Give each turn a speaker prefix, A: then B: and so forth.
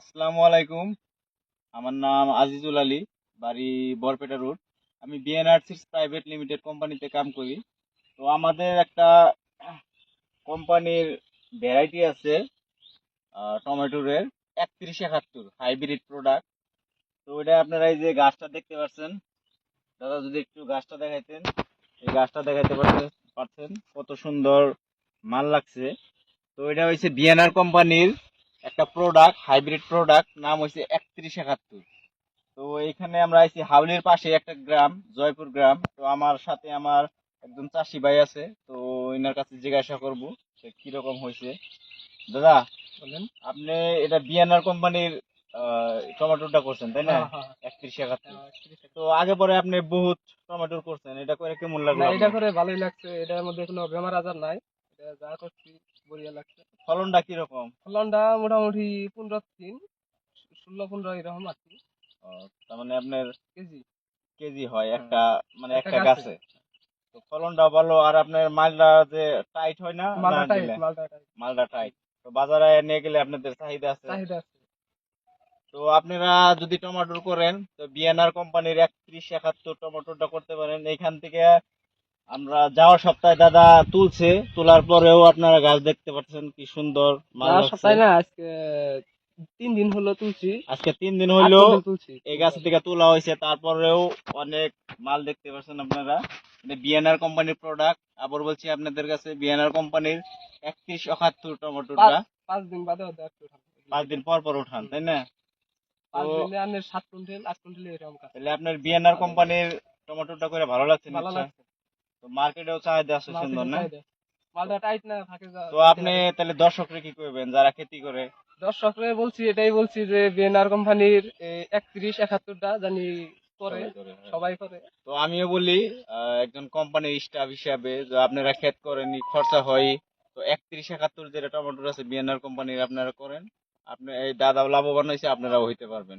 A: আসসালামু আলাইকুম। আমার নাম আজিজুল আলী, বাড়ি বরপেটা রোড। আমি বিএনআর সিক্স প্রাইভেট লিমিটেড কোম্পানিতে কাম করি। তো আমাদের একটা কোম্পানির ভ্যারাইটি আছে টমেটোরের একত্রিশ একাত্তর হাইব্রিড প্রোডাক্ট তো এটা আপনারা এই যে গাছটা দেখতে পাচ্ছেন, দাদা যদি একটু গাছটা দেখাইতেন, এই গাছটা দেখাইতে পারছেন পারছেন কত সুন্দর মাল লাগছে। তো এটা হচ্ছে বিএনআর কোম্পানির একটা প্রোডাক্ট হাইব্রিড প্রোডাক্ট নাম হচ্ছে একত্রিশ একাত্তর। তো এখানে আমরা আইছি হাউলির পাশে একটা গ্রাম জয়পুর গ্রাম। তো আমার সাথে আমার একজন চাষি ভাই আছে তো এনার কাছে জিজ্ঞাসা করব সে কীরকম হয়েছে দাদা
B: বলেন।
A: আপনি এটা বিএনআর কোম্পানির টমেটোটা করছেন তাই না? একত্রিশ একাত্তর। তো আগে পরে আপনি বহুত টমেটো করছেন এটা করে কেমন লাগল
B: এটা করে ভালোই লাগছে এটার মধ্যে কোনো বেমার আজার নাই। যা করছি বড়িয়া লাগছে
A: ফলনটা কীরকম?
B: ফলনটা মোটামুটি পনেরো ষোলো পনেরো এরকম আর কি।
A: তার মানে আপনার
B: কেজি।
A: কেজি হয় একটা মানে
B: একটা গাছে।
A: তো ফলনটা ভালো আর আপনার মালটা যে টাইট হয় না
B: মালটা টাইট মালটা টাইট।
A: তো বাজারে নিয়ে গেলে আপনাদের চাহিদা আছে?
B: চাহিদা আছে।
A: তো আপনারা যদি টমেটো করেন তো বিএনআর কোম্পানির একত্রিশ একাত্তর টমেটোটা করতে পারেন। এইখান থেকে আমরা যাওয়ার সপ্তাহে দাদা তুলছে তোলার পরেও আপনারা গাছ দেখতে পাচ্ছেন কি সুন্দর মাল
B: সপ্তাহে না আজকে তিন দিন হলো তুলছি।
A: আজকে তিন দিন
B: তুলছি।
A: এই গাছ থেকে তোলা হয়েছে তারপরেও অনেক মাল দেখতে পাচ্ছেন আপনারা। বিএনআর কোম্পানির প্রোডাক্ট আবার বলছি আপনাদের কাছে বিএনআর কোম্পানির একত্রিশ একাত্তর টমেটোটা।
B: পাঁচ দিন বাদে।
A: পাঁচ দিন পর পর উঠান তাই না? আপনার বিএনআর কোম্পানির টমেটোটা করে ভালো লাগছে
B: ভালো লাগছে।
A: তো মার্কেটেও চাহিদা আছে সুন্দর না?
B: মালটা টাইট না থাকে
A: তো আপনি তাহলে দর্শকরা কি করবেন? যারা খেতি করে?
B: দর্শকরে বলছি এটাই বলছি যে বিএনআর কোম্পানির একত্রিশ একাত্তরটা জানি করে
A: সবাই করে, হ্যাঁ। তো আমিও বলি একজন কোম্পানির স্টাফ হিসাবে যে আপনারা খেত করেন খরচা হয় তো একত্রিশ একাত্তর যেটা টমেটো আছে বিএনআর কোম্পানির আপনারা করেন। আপনি এই দাদা লাভবান হয়েছে আপনারাও হইতে পারবেন।